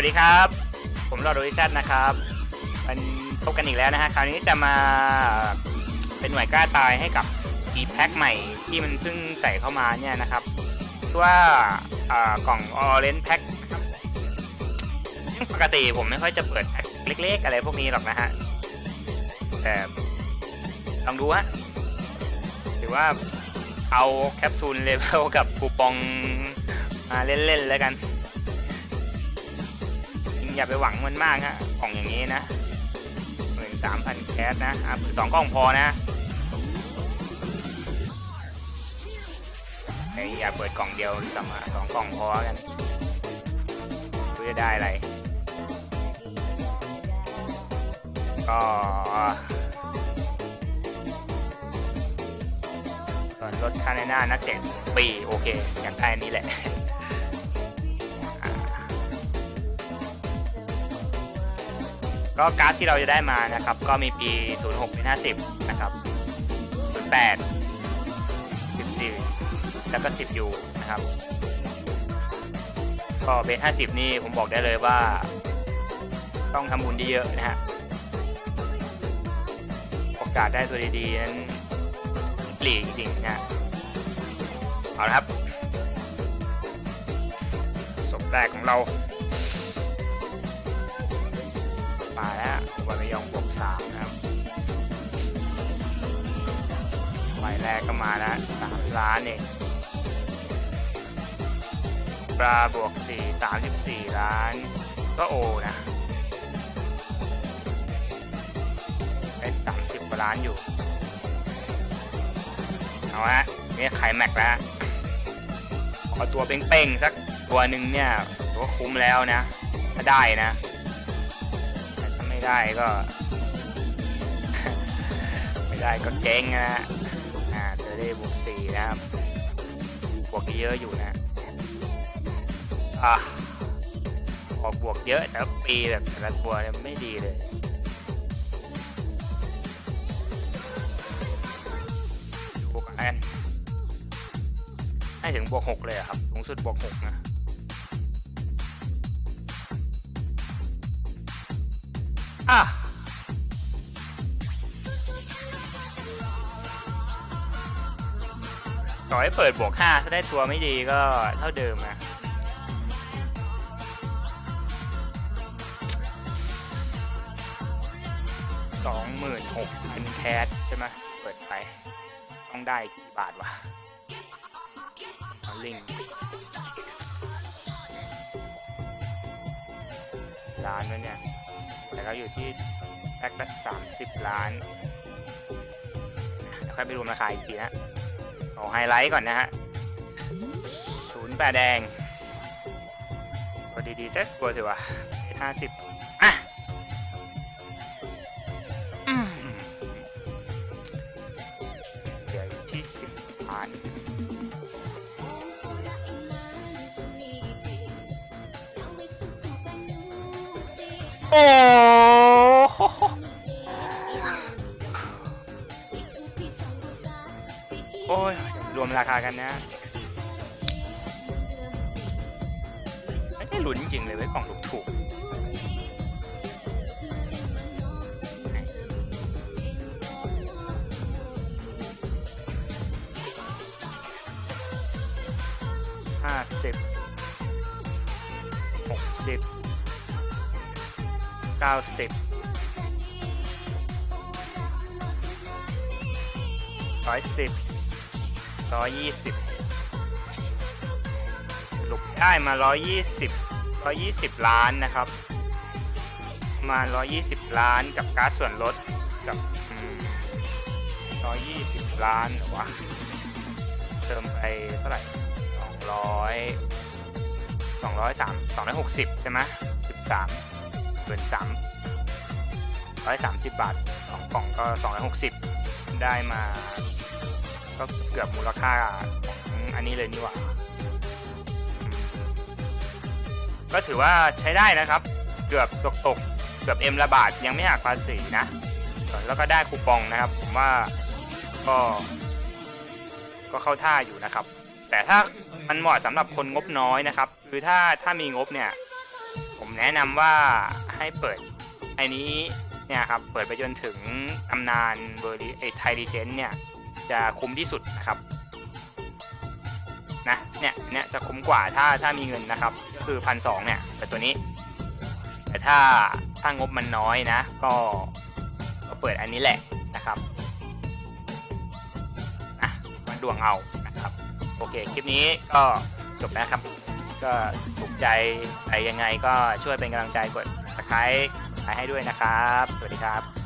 วัสดีครับ ผมรอดโดยแซดนะครับมันพบกันอีกแล้วนะฮะ คราวนี้จะมาเป็นหน่วยกล้าตายให้กับอีแพ็คใหม่ที่มันเพิ่งใส่เข้ามาเนี่ยนะครับชื่ว่าอ่ากล่องออเรนแพ็คนะครับซึ่งปกติผมไม่ค่อยจะเปิดแพ็คเล็ก ๆ อะไรพวกนี้หรอกนะฮะ แต่ลองดูฮะหรือว่าเอาแคปซูลเลเวลกับคูปองมาเล่น ๆ แล้วกัน อย่าไปหวังมันมากฮะกล่องอย่างนี้นะหมื่นสามพันแคสนะอะสองกล่องพอนะไอ้อย่าเปิดกล่องเดียวสมาสองกล่องพอกันเพื่อได้อะไร ก็ส่วนลดค่าในหน้านักเตะปีโอเคอย่างได้อันนี้แหละ ก็การ์ดที่เราจะได้มานะครับ ก็มีปี 06เป็น50 นะครับ 08 14 แล้วก็ 10 U นะครับ ก็เบน50 นี่ผมบอกได้เลยว่า ต้องทำบุญเยอะนะฮะ โอกาสได้ตัวดีๆ นั้นปลีกจริงนะเอาละครับศพแรกของเรา มาแล้ววารยองบวกสามนะครับใบแรกก็มาแล้วสามล้านเองปลาบวกสี่สามสิบสี่ล้าน ก็โอนะได้สามสิบกว่าล้านอยู่ เอาฮะนี่ไขแม็กแล้วขอตัวเป้งๆสักตัวหนึ่งเนี่ยถือว่าคุ้มแล้วนะ ถ้าได้นะ ไม่ได้ก็ ไม่ได้ก็เจ๊งนะฮะอ่าเธอได้บวกสี่นะครับบวกเยอะอยู่นะอะออกบวกเยอะแต่ปีแบบแต่ละตัวเนี่ยไม่ดีเลยบวกอันให้ถึงบวกหกเลยครับสูงสุดบวกหกนะ อะต่อให้เปิดบวกห้าถ้าได้ตัวไม่ดีก็เท่าเดิมนะสองหมื่นหกพันแคสใช่ไหมเปิดไป ต้องได้กี่บาทวะลิงก์ล้านแล้วเนี่ย แต่ก็อยู่ที่แพ็คละสามสิบล้านแล้วค่อยไปรวมราคาอีกทีนะเอาไฮไลท์ก่อนนะฮะศูนย์แปดแดงตัวดีๆเซ็ตตัวถือว่าห้าสิบ โอ้โหโอ้ยรวมราคากันนะไม่ได้ลุ้นจริงเลยเว้ยกล่องถูกถูกห้าสิบหกสิบ 90 110 120หลุดได้มาร้อยยี่สิบร้อยี่สิบล้านนะครับ มาร้อยี่สิบล้านกับการ์ดส่วนลดกับร้อยี่สิบล้านวะเติมไปเท่าไหร่สองร้อยสองร้อยสามสองร้อยหกสิบใช่ไหมสิบสาม เกือนสามร้อยสามสิบบาทของกล่องก็สองร้อยหกสิบได้มา ก็เกือบมูลค่าของอันนี้เลยนี่หว่า ก็ถือว่าใช้ได้นะครับ เกือบตกตกเกือบเอ็มละบาทยังไม่หักภาษีนะ แล้วก็ได้คูปองนะครับ ผมว่าก็ ก็เข้าท่าอยู่นะครับ แต่ถ้ามันเหมาะสำหรับคนงบน้อยนะครับ คือถ้าถ้ามีงบเนี่ย ผมแนะนำว่า ให้เปิดไอ้นี้เนี่ยครับเปิดไปจนถึงตำนานเบอร์ไอไทรีเจนเนี่ยจะคุ้มที่สุดนะครับนะเนี่ยเนี่ยจะคุ้มกว่าถ้าถ้ามีเงินนะครับ คือพันสองเนี่ยเปิดตัวนี้ แต่ถ้าถ้างบมันน้อยนะ ก็ก็เปิดอันนี้แหละนะครับอะมันดวงเอานะครับ โอเค คลิปนี้ก็จบแล้วครับ ก็ถูกใจอะไรยังไงก็ช่วยเป็นกำลังใจกด ตะไคร้ให้ด้วยนะครับ สวัสดีครับ